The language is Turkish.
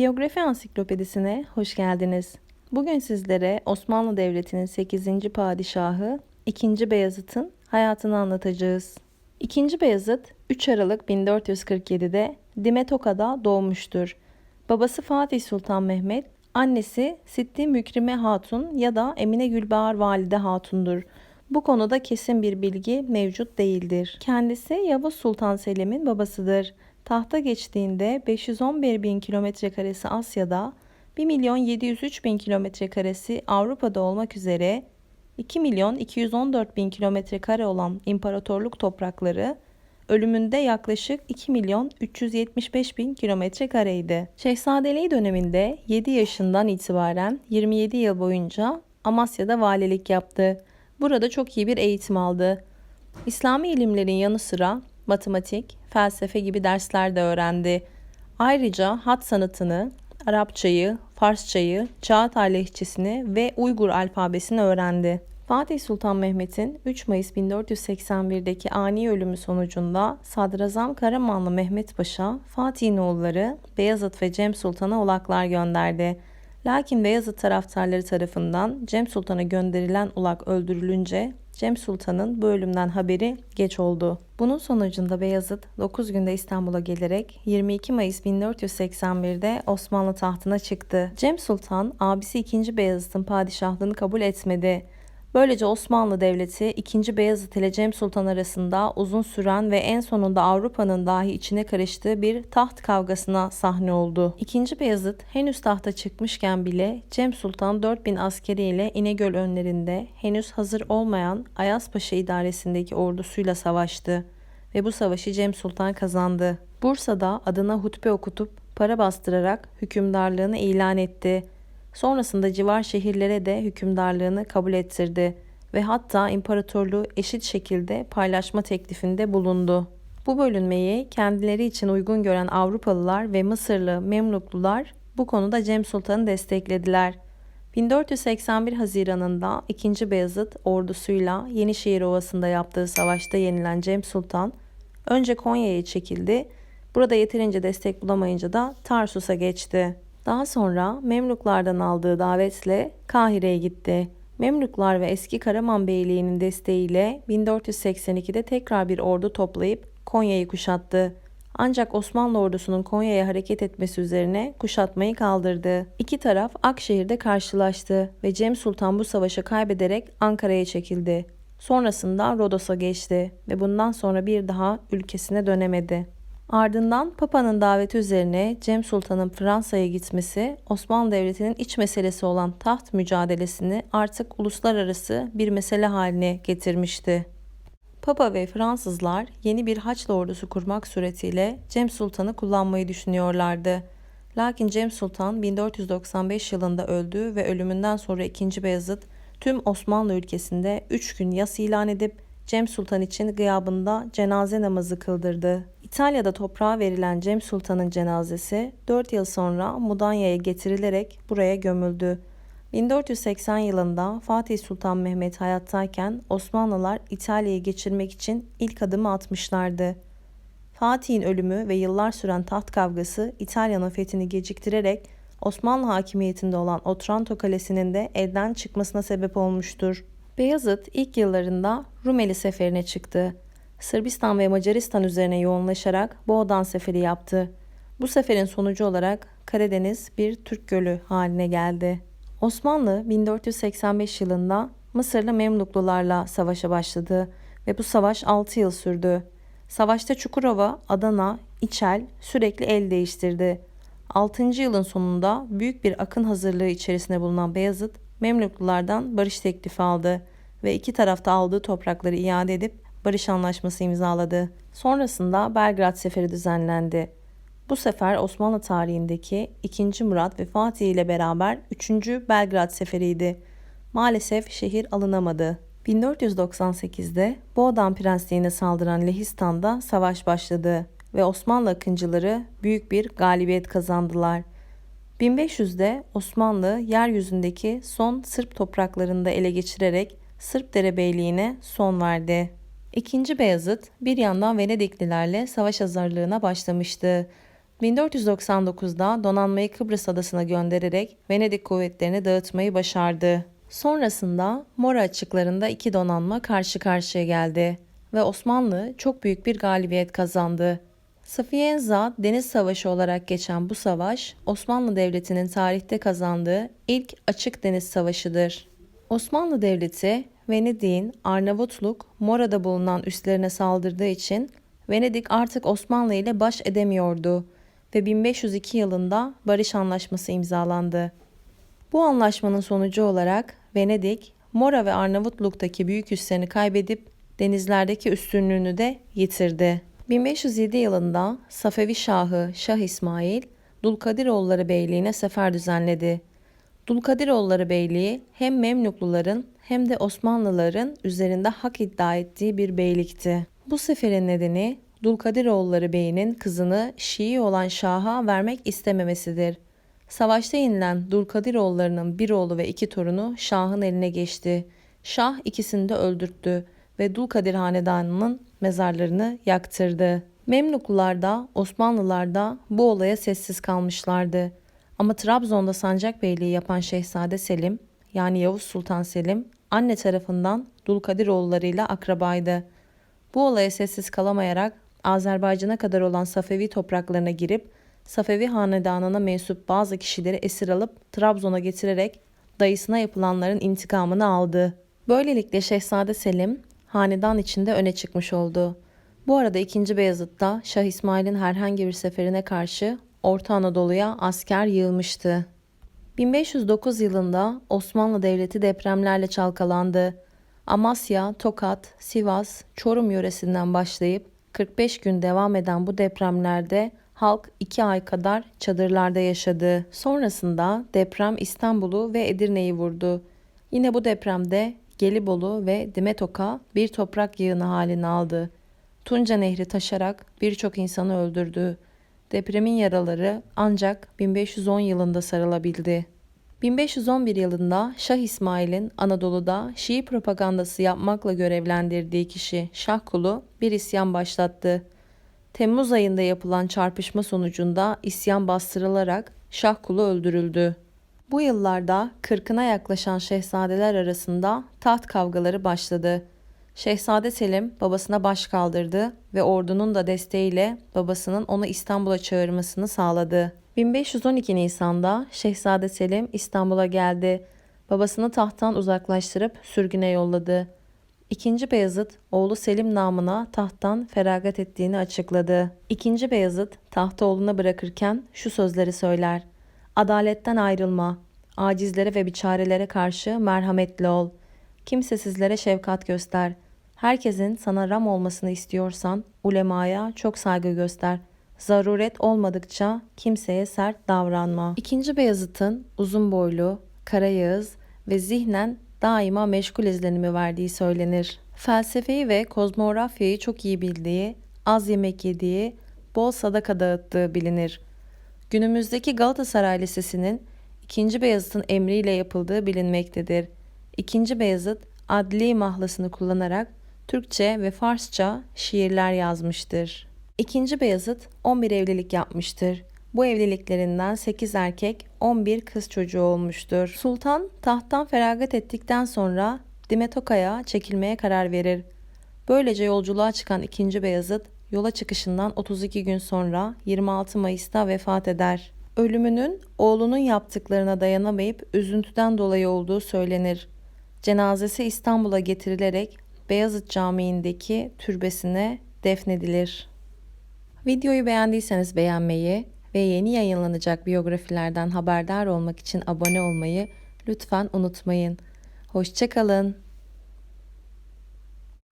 Biyografi Ansiklopedisine hoş geldiniz. Bugün sizlere Osmanlı Devleti'nin 8. padişahı 2. Beyazıt'ın hayatını anlatacağız. 2. Beyazıt 3 Aralık 1447'de Dimetoka'da doğmuştur. Babası Fatih Sultan Mehmet, annesi Sitti Mükrime Hatun ya da Emine Gülbahar Valide Hatun'dur. Bu konuda kesin bir bilgi mevcut değildir. Kendisi Yavuz Sultan Selim'in babasıdır. Tahta geçtiğinde 511 bin kilometre karesi Asya'da, 1 milyon 703 bin kilometre karesi Avrupa'da olmak üzere 2 milyon 214 bin kilometre kare olan imparatorluk toprakları ölümünde yaklaşık 2 milyon 375 bin kilometre kareydi. Şehzadeliği döneminde 7 yaşından itibaren 27 yıl boyunca Amasya'da valilik yaptı. Burada çok iyi bir eğitim aldı. İslami ilimlerin yanı sıra matematik, felsefe gibi dersler de öğrendi. Ayrıca hat sanatını, Arapçayı, Farsçayı, Çağatay lehçesini ve Uygur alfabesini öğrendi. Fatih Sultan Mehmet'in 3 Mayıs 1481'deki ani ölümü sonucunda Sadrazam Karamanlı Mehmet Paşa, Fatih'in oğulları Beyazıt ve Cem Sultan'a ulaklar gönderdi. Lakin Beyazıt taraftarları tarafından Cem Sultan'a gönderilen ulak öldürülünce Cem Sultan'ın bu ölümden haberi geç oldu. Bunun sonucunda Beyazıt 9 günde İstanbul'a gelerek 22 Mayıs 1481'de Osmanlı tahtına çıktı. Cem Sultan abisi 2. Beyazıt'ın padişahlığını kabul etmedi. Böylece Osmanlı Devleti 2. Beyazıt ile Cem Sultan arasında uzun süren ve en sonunda Avrupa'nın dahi içine karıştığı bir taht kavgasına sahne oldu. 2. Beyazıt henüz tahta çıkmışken bile Cem Sultan 4000 askeriyle İnegöl önlerinde henüz hazır olmayan Ayazpaşa idaresindeki ordusuyla savaştı ve bu savaşı Cem Sultan kazandı. Bursa'da adına hutbe okutup para bastırarak hükümdarlığını ilan etti. Sonrasında civar şehirlere de hükümdarlığını kabul ettirdi ve hatta imparatorluğu eşit şekilde paylaşma teklifinde bulundu. Bu bölünmeyi kendileri için uygun gören Avrupalılar ve Mısırlı Memluklular bu konuda Cem Sultan'ı desteklediler. 1481 Haziran'ında 2. Beyazıt ordusuyla Yenişehir Ovası'nda yaptığı savaşta yenilen Cem Sultan önce Konya'ya çekildi. Burada yeterince destek bulamayınca da Tarsus'a geçti. Daha sonra Memluklardan aldığı davetle Kahire'ye gitti. Memluklar ve eski Karaman Beyliği'nin desteğiyle 1482'de tekrar bir ordu toplayıp Konya'yı kuşattı. Ancak Osmanlı ordusunun Konya'ya hareket etmesi üzerine kuşatmayı kaldırdı. İki taraf Akşehir'de karşılaştı ve Cem Sultan bu savaşı kaybederek Ankara'ya çekildi. Sonrasında Rodos'a geçti ve bundan sonra bir daha ülkesine dönemedi. Ardından Papa'nın daveti üzerine Cem Sultan'ın Fransa'ya gitmesi Osmanlı Devleti'nin iç meselesi olan taht mücadelesini artık uluslararası bir mesele haline getirmişti. Papa ve Fransızlar yeni bir Haçlı ordusu kurmak suretiyle Cem Sultan'ı kullanmayı düşünüyorlardı. Lakin Cem Sultan 1495 yılında öldü ve ölümünden sonra 2. Beyazıt tüm Osmanlı ülkesinde 3 gün yas ilan edip Cem Sultan için gıyabında cenaze namazı kıldırdı. İtalya'da toprağa verilen Cem Sultan'ın cenazesi 4 yıl sonra Mudanya'ya getirilerek buraya gömüldü. 1480 yılında Fatih Sultan Mehmet hayattayken Osmanlılar İtalya'yı geçirmek için ilk adımı atmışlardı. Fatih'in ölümü ve yıllar süren taht kavgası İtalya'nın fethini geciktirerek Osmanlı hakimiyetinde olan Otranto Kalesi'nin de elden çıkmasına sebep olmuştur. Beyazıt ilk yıllarında Rumeli seferine çıktı. Sırbistan ve Macaristan üzerine yoğunlaşarak Boğdan seferi yaptı. Bu seferin sonucu olarak Karadeniz bir Türk gölü haline geldi. Osmanlı 1485 yılında Mısırlı Memluklularla savaşa başladı ve bu savaş 6 yıl sürdü. Savaşta Çukurova, Adana, İçel sürekli el değiştirdi. 6. yılın sonunda büyük bir akın hazırlığı içerisinde bulunan Beyazıt, Memluklulardan barış teklifi aldı ve iki tarafta aldığı toprakları iade edip barış anlaşması imzaladı. Sonrasında Belgrad Seferi düzenlendi. Bu sefer Osmanlı tarihindeki 2. Murat ve Fatih ile beraber 3. Belgrad Seferi'ydi. Maalesef şehir alınamadı. 1498'de Boğdan Prensliğine saldıran Lehistan'da savaş başladı ve Osmanlı akıncıları büyük bir galibiyet kazandılar. 1500'de Osmanlı yeryüzündeki son Sırp topraklarında ele geçirerek Sırp derebeyliğine son verdi. İkinci Beyazıt bir yandan Venediklilerle savaş hazırlığına başlamıştı. 1499'da donanmayı Kıbrıs adasına göndererek Venedik kuvvetlerini dağıtmayı başardı. Sonrasında Mora açıklarında iki donanma karşı karşıya geldi ve Osmanlı çok büyük bir galibiyet kazandı. Safiyenza Deniz Savaşı olarak geçen bu savaş Osmanlı Devleti'nin tarihte kazandığı ilk açık deniz savaşıdır. Osmanlı Devleti Venedik'in Arnavutluk, Mora'da bulunan üslerine saldırdığı için Venedik artık Osmanlı ile baş edemiyordu ve 1502 yılında barış anlaşması imzalandı. Bu anlaşmanın sonucu olarak Venedik, Mora ve Arnavutluk'taki büyük üslerini kaybedip denizlerdeki üstünlüğünü de yitirdi. 1507 yılında Safevi Şahı Şah İsmail, Dulkadiroğulları Beyliği'ne sefer düzenledi. Dulkadiroğulları Beyliği hem Memlukluların hem de Osmanlıların üzerinde hak iddia ettiği bir beylikti. Bu seferin nedeni Dulkadiroğulları Bey'inin kızını Şii olan Şah'a vermek istememesidir. Savaşta yenilen Dulkadiroğullarının bir oğlu ve iki torunu Şah'ın eline geçti. Şah ikisini de öldürttü ve Dulkadir Hanedanı'nın mezarlarını yaktırdı. Memluklular da Osmanlılar da bu olaya sessiz kalmışlardı. Ama Trabzon'da sancak beyliği yapan Şehzade Selim yani Yavuz Sultan Selim anne tarafından Dulkadiroğullarıyla akrabaydı. Bu olaya sessiz kalamayarak Azerbaycan'a kadar olan Safevi topraklarına girip Safevi hanedanına mensup bazı kişileri esir alıp Trabzon'a getirerek dayısına yapılanların intikamını aldı. Böylelikle Şehzade Selim hanedan içinde öne çıkmış oldu. Bu arada 2. Beyazıt'ta Şah İsmail'in herhangi bir seferine karşı Orta Anadolu'ya asker yığılmıştı. 1509 yılında Osmanlı Devleti depremlerle çalkalandı. Amasya, Tokat, Sivas, Çorum yöresinden başlayıp 45 gün devam eden bu depremlerde halk 2 ay kadar çadırlarda yaşadı. Sonrasında deprem İstanbul'u ve Edirne'yi vurdu. Yine bu depremde Gelibolu ve Dimetoka bir toprak yığını halini aldı. Tunca Nehri taşarak birçok insanı öldürdü. Depremin yaraları ancak 1510 yılında sarılabildi. 1511 yılında Şah İsmail'in Anadolu'da Şii propagandası yapmakla görevlendirdiği kişi Şahkulu bir isyan başlattı. Temmuz ayında yapılan çarpışma sonucunda isyan bastırılarak Şahkulu öldürüldü. Bu yıllarda kırkına yaklaşan şehzadeler arasında taht kavgaları başladı. Şehzade Selim babasına baş kaldırdı ve ordunun da desteğiyle babasının onu İstanbul'a çağırmasını sağladı. 1512 Nisan'da Şehzade Selim İstanbul'a geldi. Babasını tahttan uzaklaştırıp sürgüne yolladı. İkinci Beyazıt oğlu Selim namına tahttan feragat ettiğini açıkladı. İkinci Beyazıt tahtı oğluna bırakırken şu sözleri söyler. Adaletten ayrılma. Acizlere ve biçarelere karşı merhametli ol. Kimsesizlere şefkat göster. Herkesin sana ram olmasını istiyorsan ulemaya çok saygı göster. Zaruret olmadıkça kimseye sert davranma. İkinci Beyazıt'ın uzun boylu, kara yağız ve zihnen daima meşgul izlenimi verdiği söylenir. Felsefeyi ve kozmografyayı çok iyi bildiği, az yemek yediği, bol sadaka dağıttığı bilinir. Günümüzdeki Galatasaray Lisesi'nin 2. Beyazıt'ın emriyle yapıldığı bilinmektedir. 2. Beyazıt adli mahlasını kullanarak Türkçe ve Farsça şiirler yazmıştır. 2. Beyazıt 11 evlilik yapmıştır. Bu evliliklerinden 8 erkek, 11 kız çocuğu olmuştur. Sultan tahttan feragat ettikten sonra Dimetoka'ya çekilmeye karar verir. Böylece yolculuğa çıkan 2. Beyazıt yola çıkışından 32 gün sonra 26 Mayıs'ta vefat eder. Ölümünün oğlunun yaptıklarına dayanamayıp üzüntüden dolayı olduğu söylenir. Cenazesi İstanbul'a getirilerek Beyazıt Camii'ndeki türbesine defnedilir. Videoyu beğendiyseniz beğenmeyi ve yeni yayınlanacak biyografilerden haberdar olmak için abone olmayı lütfen unutmayın. Hoşçakalın.